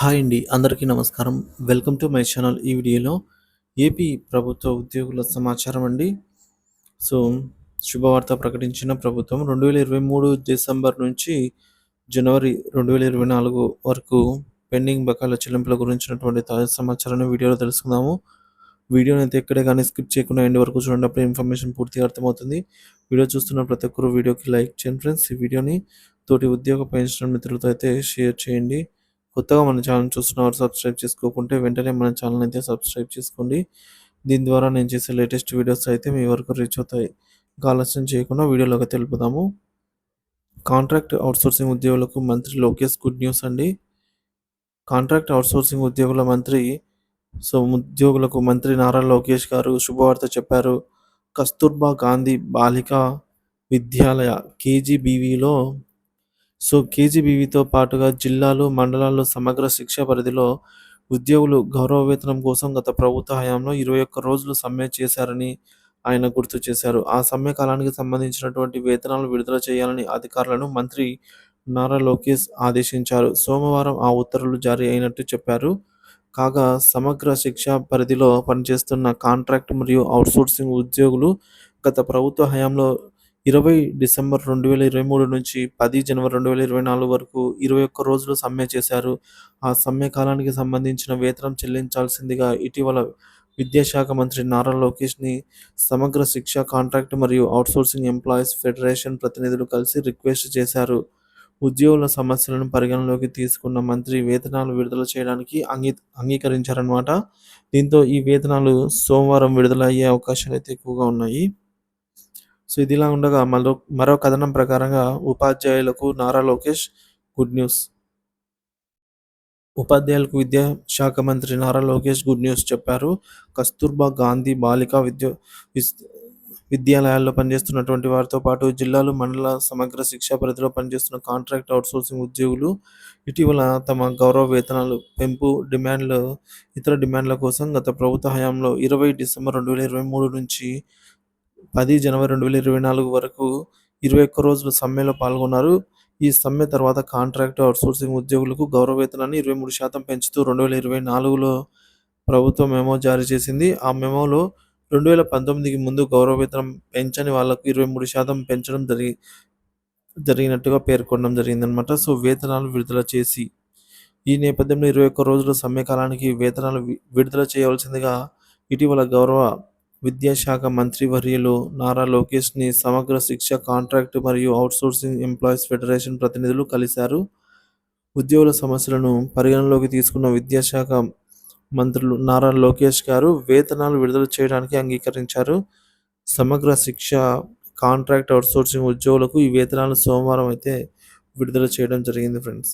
Hi అండి అందరికీ నమస్కారం. Welcome to my channel. ఈ వీడియోలో ఏపీ ప్రభుత్వ ఉద్యోగుల సమాచారం అండి. సో శుభవార్త ప్రకటించిన ప్రభుత్వం రెండు వేల ఇరవై మూడు డిసెంబర్ నుంచి జనవరి రెండు వేల ఇరవై నాలుగు వరకు పెండింగ్ బకాయిల చెల్లింపుల గురించినటువంటి తాజా సమాచారాన్ని వీడియోలో తెలుసుకుందాము. వీడియోని అయితే ఎక్కడే కానీ స్కిప్ చేయకుండా ఎండ్ వరకు చూడండి అప్పుడు ఇన్ఫర్మేషన్ పూర్తిగా అర్థమవుతుంది. వీడియో చూస్తున్న ప్రతి ఒక్కరు వీడియోకి లైక్ చేయండి ఫ్రెండ్స్. ఈ వీడియోని తోటి ఉద్యోగ పెన్షన్ మిత్రులతో అయితే షేర్ చేయండి. కొత్తగా మన ఛానల్ చూస్తున్నవారు సబ్స్క్రైబ్ చేసుకోకుంటే వెంటనే మన ఛానల్ అయితే సబ్స్క్రైబ్ చేసుకోండి. దీని ద్వారా నేను చేసే లేటెస్ట్ వీడియోస్ అయితే మీ వరకు రీచ్ అవుతాయి. ఇంకా ఆలస్యం చేయకుండా వీడియోలోకి తెలుపుదాము కాంట్రాక్ట్ అవుట్సోర్సింగ్ ఉద్యోగులకు మంత్రి లోకేష్ గుడ్ న్యూస్ అండి. కాంట్రాక్ట్ అవుట్సోర్సింగ్ ఉద్యోగుల మంత్రి సో ఉద్యోగులకు మంత్రి నారా లోకేష్ గారు శుభవార్త చెప్పారు. కస్తూర్బా గాంధీ బాలికా విద్యాలయ కేజీబీవీలో సో కేజీబీవీతో పాటుగా జిల్లాలు మండలాల్లో సమగ్ర శిక్ష పరిధిలో ఉద్యోగులు గౌరవ వేతనం కోసం గత ప్రభుత్వ హయాంలో ఇరవై ఒక్క రోజులు సమ్మె చేశారని ఆయన గుర్తు చేశారు. ఆ సమ్మె కాలానికి సంబంధించినటువంటి వేతనాలు విడుదల చేయాలని అధికారులను మంత్రి నారా లోకేష్ ఆదేశించారు. సోమవారం ఆ ఉత్తర్వులు జారీ అయినట్టు చెప్పారు. కాగా సమగ్ర శిక్ష పరిధిలో పనిచేస్తున్న కాంట్రాక్ట్ మరియు అవుట్సోర్సింగ్ ఉద్యోగులు గత ప్రభుత్వ హయాంలో ఇరవై డిసెంబర్ రెండు వేల ఇరవై మూడు నుంచి పది జనవరి రెండు వేల ఇరవై నాలుగు వరకు ఇరవై ఒక్క రోజులు సమ్మె చేశారు. ఆ సమ్మె కాలానికి సంబంధించిన వేతనం చెల్లించాల్సిందిగా ఇటీవల విద్యాశాఖ మంత్రి నారా లోకేష్ని సమగ్ర శిక్ష కాంట్రాక్ట్ మరియు అవుట్సోర్సింగ్ ఎంప్లాయీస్ ఫెడరేషన్ ప్రతినిధులు కలిసి రిక్వెస్ట్ చేశారు. ఉద్యోగుల సమస్యలను పరిగణలోకి తీసుకున్న మంత్రి వేతనాలు విడుదల చేయడానికి అంగీ అంగీకరించారనమాట దీంతో ఈ వేతనాలు సోమవారం విడుదల అయ్యే అవకాశాలు అయితే ఎక్కువగా ఉన్నాయి. సో ఇదిలా ఉండగా మరో మరో కథనం ప్రకారంగా ఉపాధ్యాయులకు నారా లోకేష్ గుడ్ న్యూస్. ఉపాధ్యాయులకు విద్యా శాఖ మంత్రి నారా లోకేష్ గుడ్ న్యూస్ చెప్పారు. కస్తూర్బా గాంధీ బాలికా విద్య విద్యాలయాల్లో పనిచేస్తున్నటువంటి వారితో పాటు జిల్లాలు మండల సమగ్ర శిక్షా పరిధిలో పనిచేస్తున్న కాంట్రాక్ట్ అవుట్సోర్సింగ్ ఉద్యోగులు ఇటీవల తమ గౌరవ వేతనాలు పెంపు డిమాండ్లు ఇతర డిమాండ్ల కోసం గత ప్రభుత్వ హయాంలో ఇరవై డిసెంబర్ రెండు వేల ఇరవై మూడు నుంచి పది జనవరి రెండు వేల ఇరవై నాలుగు వరకు ఇరవై ఒక్క రోజులు సమ్మెలో పాల్గొన్నారు. ఈ సమ్మె తర్వాత కాంట్రాక్ట్ అవుట్సోర్సింగ్ ఉద్యోగులకు గౌరవ వేతనాన్ని ఇరవై మూడు శాతం పెంచుతూ రెండు వేల ఇరవై నాలుగులో ప్రభుత్వం మెమో జారీ చేసింది. ఆ మెమోలో రెండు వేల పంతొమ్మిదికి ముందు గౌరవ వేతనం పెంచని వాళ్ళకు ఇరవై మూడు శాతం పెంచడం జరిగి జరిగినట్టుగా పేర్కొనడం జరిగిందనమాట సో వేతనాలు విడుదల చేసి ఈ నేపథ్యంలో ఇరవై ఒక్క రోజుల సమ్మె కాలానికి వేతనాలు విడుదల చేయవలసిందిగా ఇటీవల గౌరవ విద్యాశాఖ మంత్రి వర్యులు నారా లోకేష్ని సమగ్ర శిక్ష కాంట్రాక్ట్ మరియు అవుట్సోర్సింగ్ ఎంప్లాయీస్ ఫెడరేషన్ ప్రతినిధులు కలిశారు. ఉద్యోగుల సమస్యలను పరిగణలోకి తీసుకున్న విద్యాశాఖ మంత్రులు నారా లోకేష్ గారు వేతనాలు విడుదల చేయడానికి అంగీకరించారు. సమగ్ర శిక్ష కాంట్రాక్ట్ అవుట్సోర్సింగ్ ఉద్యోగులకు ఈ వేతనాలు సోమవారం అయితే విడుదల చేయడం జరిగింది ఫ్రెండ్స్.